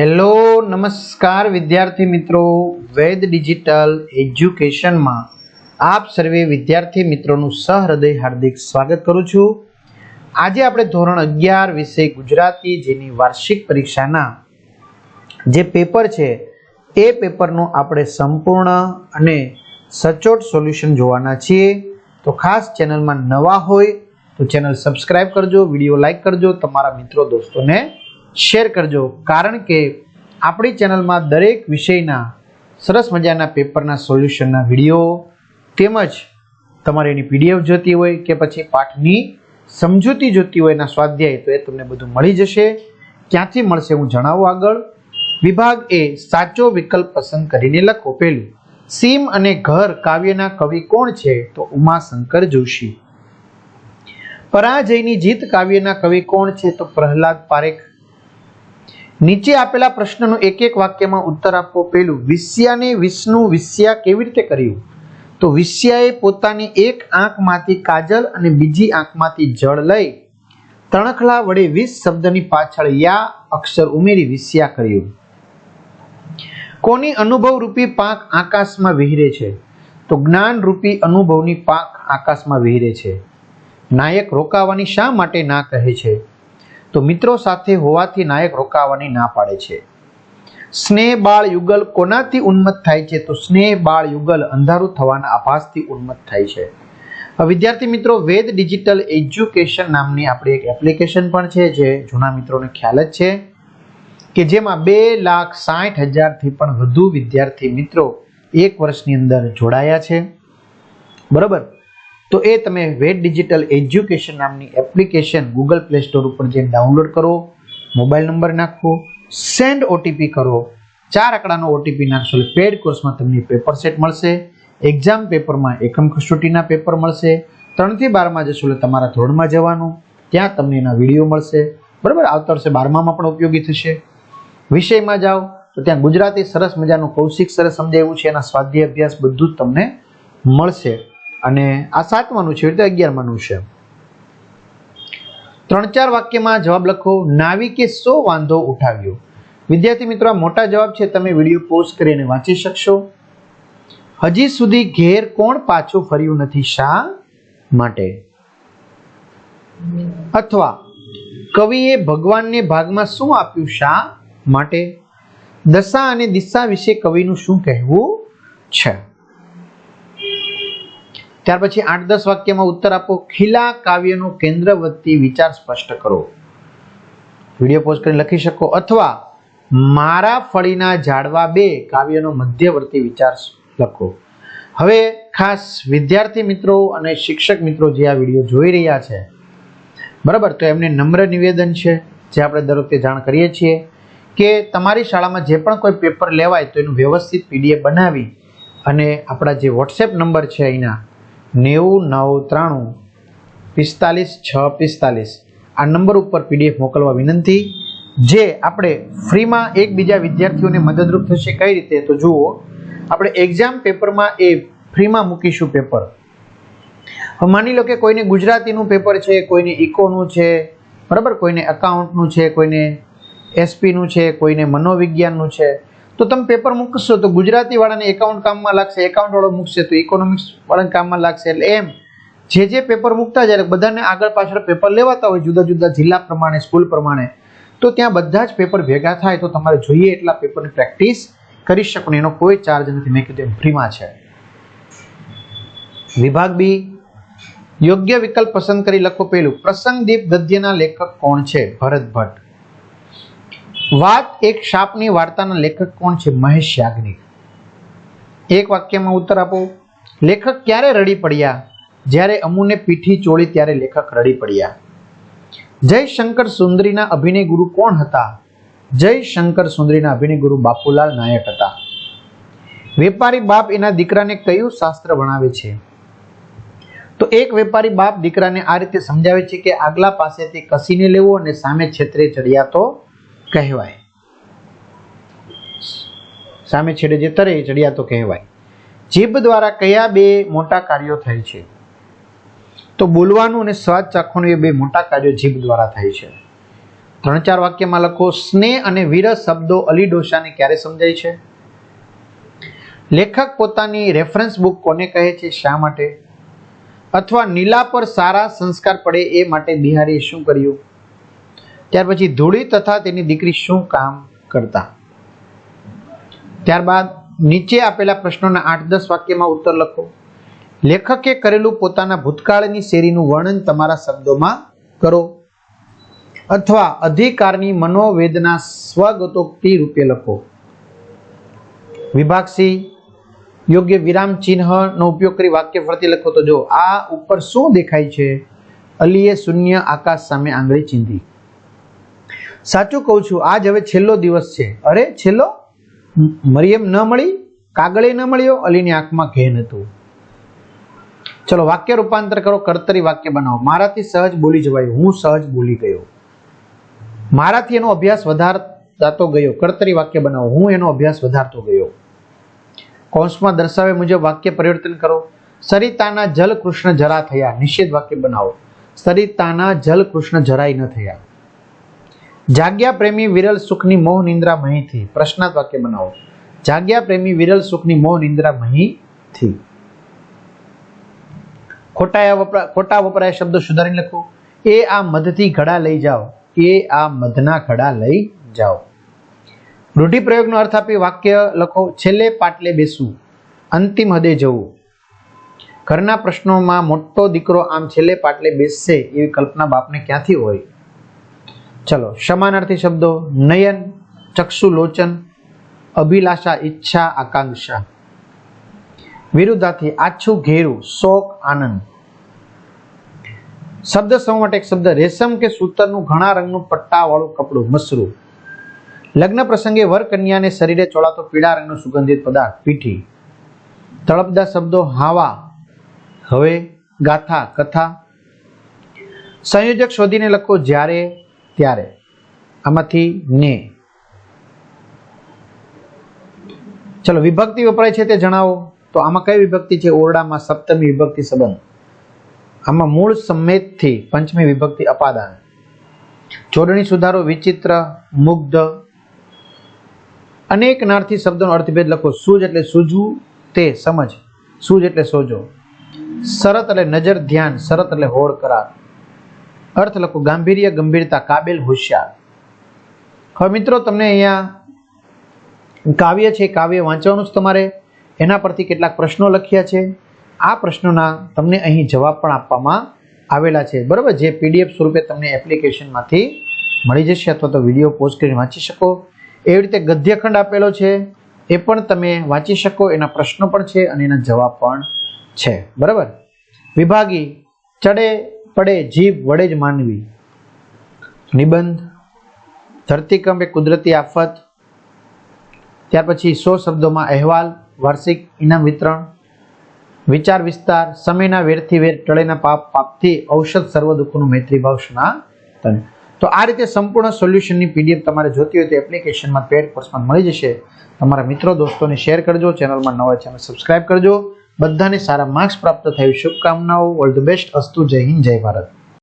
Hello, નમસ્કાર વિદ્યાર્થી મિત્રો. વેદ ડિજિટલ એજ્યુકેશનમાં આપ સર્વે વિદ્યાર્થી મિત્રોનું સહૃદય હાર્દિક સ્વાગત કરું છું. આજે આપણે ધોરણ અગિયાર વિષય ગુજરાતી, જેની વાર્ષિક પરીક્ષાના જે પેપર છે, એ પેપરનું આપણે સંપૂર્ણ અને સચોટ સોલ્યુશન જોવાના છીએ. તો ખાસ ચેનલમાં નવા હોય તો ચેનલ સબસ્ક્રાઈબ કરજો, વીડિયો લાઈક કરજો, તમારા મિત્રો, દોસ્તોને શેર કરજો. કારણ કે આપણી ચેનલમાં દરેક વિષયના સરસ મજાના પેપરના સોલ્યુશનના વીડિયો તેમજ તમારે એની પીડીએફ જોતી હોય કે પછી પાઠની સમજૂતી જોતી હોય એના સ્વાધ્યાય, તો એ તમને બધું મળી જશે. ક્યાંથી મળશે હું જણાવું આગળ. વિભાગ એ સાચો વિકલ્પ પસંદ કરીને લખો. પેલું સીમ અને ઘર કાવ્યના કવિ કોણ છે? તો ઉમાશંકર જોશી. પરાજયની જીત કાવ્યના કવિ કોણ છે? તો પ્રહલાદ પારેખ નીચે આપેલા પ્રશ્નનો એક એક વાક્યમાં ઉત્તર આપવો પહેલું, વિષ્યાને વિષ્ણુ, વિષ્યા કેવી રીતે કર્યું? તો વિષ્યાએ પોતાની એક આંખમાંથી કાજલ અને બીજી આંખમાંથી જળ લઈ તણખલા વડે વિષ શબ્દની પાછળ યા અક્ષર ઉમેરી વિષ્યા કર્યું. કોની અનુભવ રૂપી પાંખ આકાશમાં વિહરે છે? તો જ્ઞાન રૂપી અનુભવની પાંખ આકાશમાં વિહરે છે. નાયક રોકાવાની શા માટે ના કહે છે? તો મિત્રો સાથે હોવાથી નાયક રોકાવાની ના પાડે છે. સ્નેહ બાળ યુગલ કોનાથી ઉન્મત્ત થાય છે? તો સ્નેહ બાળ યુગલ અંધારું થવાના આભાસથી ઉન્મત્ત થાય છે. વિદ્યાર્થી મિત્રો, વેદ ડિજિટલ એજ્યુકેશન નામની આપણી એક એપ્લિકેશન પણ છે, જે જૂના મિત્રોને ખ્યાલ જ છે કે જેમાં બે લાખ સાઠ હજારથી પણ વધુ વિદ્યાર્થી મિત્રો એક વર્ષની અંદર જોડાયા છે. બરોબર? તો એ તમે વેટ ડિજિટલ એજ્યુકેશન નામની એપ્લિકેશન ગૂગલ પ્લે સ્ટોર ઉપર જઈને ડાઉનલોડ કરો, મોબાઈલ નંબર નાખો, સેન્ડ ઓટીપી કરો. ચાર આંકડાનો ઓટીપી નાખશો એટલે પેડ કોર્સમાં તમને પેપર સેટ મળશે એક્ઝામ પેપરમાં એકમ કસોટીના પેપર મળશે, ત્રણથી બારમાં જશો એટલે તમારા ધોરણમાં જવાનું, ત્યાં તમને એના વીડિયો મળશે. બરાબર? આવતા વર્ષે બારમામાં પણ ઉપયોગી થશે. વિષયમાં જાઓ, તો ત્યાં ગુજરાતી સરસ મજાનું કૌશિક સરસ સમજાવ્યું છે, એના સ્વાધ્યાય અભ્યાસ બધું જ તમને મળશે. અને આ સાતમાનું છે, એટલે અગિયારમાનું છે. ત્રણ ચાર વાક્યમાં જવાબ લખો નાવિકે શો વાંધો ઉઠાવ્યો. વિદ્યાર્થી મિત્રો, આ મોટા જવાબ છે, તમે વીડિયો પોઝ કરીને વાંચી શકશો. હજી સુધી ઘેર કોણ પાછું ફર્યું નથી શા માટે? અથવા, કવિએ ભગવાનને ભાગમાં શું આપ્યું શા માટે? દશા અને દિશા વિશે કવિનું શું કહેવું છે? ત્યાર પછી આઠ દસ વાક્યમાં ઉત્તર આપો. ખીલા કાવ્યનો કેન્દ્રવર્તી વિચાર સ્પષ્ટ કરો. વીડિયો પોઝ કરીને લખી શકો. અથવા મારા ફળીના ઝાડવા બે કાવ્યનો મધ્યવર્તી વિચાર લખો. હવે ખાસ વિદ્યાર્થી મિત્રો અને શિક્ષક મિત્રો જે આ વીડિયો જોઈ રહ્યા છે, બરાબર, તો એમને નમ્ર નિવેદન છે, જે આપણે દર વખતે જાણ કરીએ છીએ કે તમારી શાળામાં જે પણ કોઈ પેપર લેવાય તો એનું વ્યવસ્થિત પીડીએફ બનાવી અને આપણા જે વોટ્સએપ નંબર છે અહીંના નેવું નવ ત્રાણું પિસ્તાલીસ છ પિસ્તાલીસ. આ નંબર ઉપર પીડીએફ મોકલવા વિનંતી. જે આપણે ફ્રીમાં એકબીજા વિદ્યાર્થીઓને મદદરૂપ થશે કઈ રીતે તો જુઓ, આપણે એક્ઝામ પેપરમાં એ ફ્રીમાં મૂકીશું પેપર માની લો કે કોઈને ગુજરાતીનું પેપર છે, કોઈને ઇકોનું છે, બરાબર? કોઈને એકાઉન્ટનું છે, કોઈને એસપીનું છે, કોઈને મનોવિજ્ઞાનનું છે. તો તમે પેપર મૂકશો તો ગુજરાતી વાળાને એકાઉન્ટ કામમાં લાગશે એકાઉન્ટ વાળો મૂકશે તો ઇકોનોમિક્સ વાળાને કામમાં લાગશે. એટલે એમ, જે જે પેપર મૂકતા જાય બધાને આગળ પાછળ પેપર લેવાતા હોય, જુદા જુદા જિલ્લા પ્રમાણે સ્કૂલ પ્રમાણે, તો ત્યાં બધા જ પેપર ભેગા થાય, તો તમારે જોઈએ એટલા પેપરની પ્રેક્ટિસ કરી શકો એનો કોઈ ચાર્જ નથી. મેં કીધું ફ્રીમાં છે. વિભાગ બી, યોગ્ય વિકલ્પ પસંદ કરી લખો પેલું પ્રસંગદીપ ગદ્યના લેખક કોણ છે? ભરત ભટ્ટ. વાત એક શાપની વાર્તાના લેખક કોણ છે? મહેશ યાજ્ઞિક. એક વાક્યમાં ઉત્તર આપો. લેખક ક્યારે રડી પડ્યા? જ્યારે અમુને પીઠી ચોળી ત્યારે લેખક રડી પડ્યા. જય શંકર સુંદરીના અભિનય ગુરુ કોણ હતા? જય શંકર સુંદરીના અભિનય ગુરુ બાપુલાલ નાયક હતા. વેપારી બાપ એના દીકરાને કયું શાસ્ત્ર ભણાવે છે? તો એક વેપારી બાપ દીકરાને આ રીતે સમજાવે છે કે આગલા પાસેથી કસીને લેવો અને સામે છેતરે ચડિયા તો કહેવાય. સામે છેડે જે તરે ચડિયા તો કહેવાય. જીભ દ્વારા કયા બે મોટા કાર્યો થાય છે? તો બોલવાનું અને સ્વાદ ચાખવાનું એ બે મોટા કાર્યો જીભ દ્વારા થાય છે. ત્રણ ચાર વાક્યમાં લખો, સ્નેહ અને વિરસ શબ્દો અલી ડોસાને ક્યારે સમજાય છે? લેખક પોતાની રેફરન્સ બુક કોને કહે છે, શા માટે? અથવા, નીલા પર સારા સંસ્કાર પડે એ માટે બિહારીએ શું કર્યું? ત્યાર પછી ધૂળી તથા તેની દીકરી શું કામ કરતા? ત્યારબાદ નીચે આપેલા પ્રશ્નોના આઠ દસ વાક્યમાં ઉત્તર લખો. લેખકે કરેલું પોતાના ભૂતકાળની શેરીનું વર્ણન તમારા શબ્દોમાં કરો અથવા અધિકારની મનોવેદના સ્વગતોક્તિ રૂપે લખો. વિભાગ સી, યોગ્ય વિરામ ચિહ્નનો ઉપયોગ કરી વાક્ય ફરતી લખો તો જો આ ઉપર શું દેખાય છે? અલીએ શૂન્ય આકાશ સામે આંગળી ચીંધી. સાચું કહું છું, આજ હવે છેલ્લો દિવસ છે. અરે, છેલ્લો? મરિયમ ન મળી, કાગળે ન મળ્યો, અલીની આંખમાં ઘેન હતું. ચલો, વાક્ય રૂપાંતર કરો, કર્તરી વાક્ય બનાવો. મારાથી સહજ બોલી જવાયું, હું સહજ બોલી ગયો. મારાથી એનો અભ્યાસ વધારતો ગયો. કર્તરી વાક્ય બનાવો, હું એનો અભ્યાસ વધારતો ગયો. કૌંસમાં દર્શાવે મુજબ વાક્ય પરિવર્તન કરો. સરિતાના જલ કૃષ્ણ જરા થયા, નિષેધ વાક્ય બનાવો. સરિતાના જલ કૃષ્ણ જરાય ન થયા. જાગ્યા પ્રેમી વિરલ સુખની મોહ નિંદ્રા મહીથી. પ્રશ્નાર્થ વાક્ય બનાવો. જાગ્યા પ્રેમી વિરલ સુખની મોહ નિંદ્રા મહીથી. ખોટા ખોટા વપરાય શબ્દો સુધારીને લખો. એ આ મધથી ઘડા લઈ જાઓ. એ આ મધના ઘડા લઈ જાઓ. રૂઢિપ્રયોગનો અર્થ આપી વાક્ય લખો, છેલ્લે પાટલે બેસવું અંતિમ હદે જવું. ઘરના પ્રશ્નોમાં મોટો દીકરો આમ છેલ્લે પાટલે બેસશે એવી કલ્પના બાપને ક્યાંથી હોય? ચલો, સમાનાર્થી શબ્દો. નયન, ચક્ષુ લોચન, અભિલાષા, ઈચ્છા, આકાંક્ષા. વિરુદ્ધાર્થી આછું ઘેરું, શોક, આનંદ. શબ્દ સમૂહ એક શબ્દ, રેશમ કે સૂતરનું ઘણા રંગનું પટ્ટાવાળું કપડું મસરું લગ્ન પ્રસંગે વર કન્યાને શરીરે ચોળાતો પીળા રંગનો સુગંધિત પદાર્થ, પીઠી. તળપદા શબ્દો, હાવા, હવે, ગાથા, કથા. સંયોજક શોધીને લખો, જ્યારે ત્યારે? આમાંથી ને. ચલો, વિભક્તિ વપરાય છે તે જણાવો. તો આમાં કઈ વિભક્તિ છે? ઓરડામાં સપ્તમી વિભક્તિ સંબંધ. આમાં મૂળ સંમેતથી પંચમી વિભક્તિ અપાદાન. જોડણી સુધારો, વિચિત્ર, મુગ્ધ. અનેક નારથી શબ્દોનો અર્થભેદ લખો. સૂજ એટલે સૂજવું, તે સમજ. સૂજ એટલે સોજો. શરત એટલે નજર, ધ્યાન. શરત એટલે હોડ કરાર. અર્થ લખો, ગાંભીર્ય, ગંભીરતા, કાબેલ, હોશિયાર. હવે મિત્રો, તમને અહીંયા કાવ્ય છે કાવ્ય વાંચવાનું જ તમારે. એના પરથી કેટલાક પ્રશ્નો લખ્યા છે. આ પ્રશ્નોના તમને અહીં જવાબ પણ આપવામાં આવેલા છે. બરાબર? જે પીડીએફ સ્વરૂપે તમને એપ્લિકેશનમાંથી મળી જશે અથવા તો વીડિયો પોસ્ટ કરીને વાંચી શકો. એવી રીતે ગદ્યખંડ આપેલો છે. એ પણ તમે વાંચી શકો. એના પ્રશ્નો પણ છે અને એના જવાબ પણ છે. બરાબર? વિભાગી ચડે પડે જીભ વડે જ માનવી. નિબંધ, ધરતીકંપ એ કુદરતી આફત, ત્યાર પછી સો શબ્દોમાં અહેવાલ, વાર્ષિક ઇનામ વિતરણ, વિચાર વિસ્તાર, સમયના વેરથી વેર ટળેના પાપ, પાપથી ઔષધ સર્વ દુઃખનું મૈત્રીભાવ સનાતન. તો આ રીતે સંપૂર્ણ સોલ્યુશનની પીડીએફ તમારે જોતી હોય તો એપ્લિકેશનમાં પેડ કોર્સમાં મળી જશે. તમારા મિત્રો, દોસ્તોને શેર કરજો, ચેનલમાં નવા ચેનલ સબસ્ક્રાઇબ કરજો. બધાને સારા માર્ક્સ પ્રાપ્ત થયું. શુભકામનાઓ. ઓલ ધ બેસ્ટ અસ્તુ. જય હિન્દ. જય ભારત.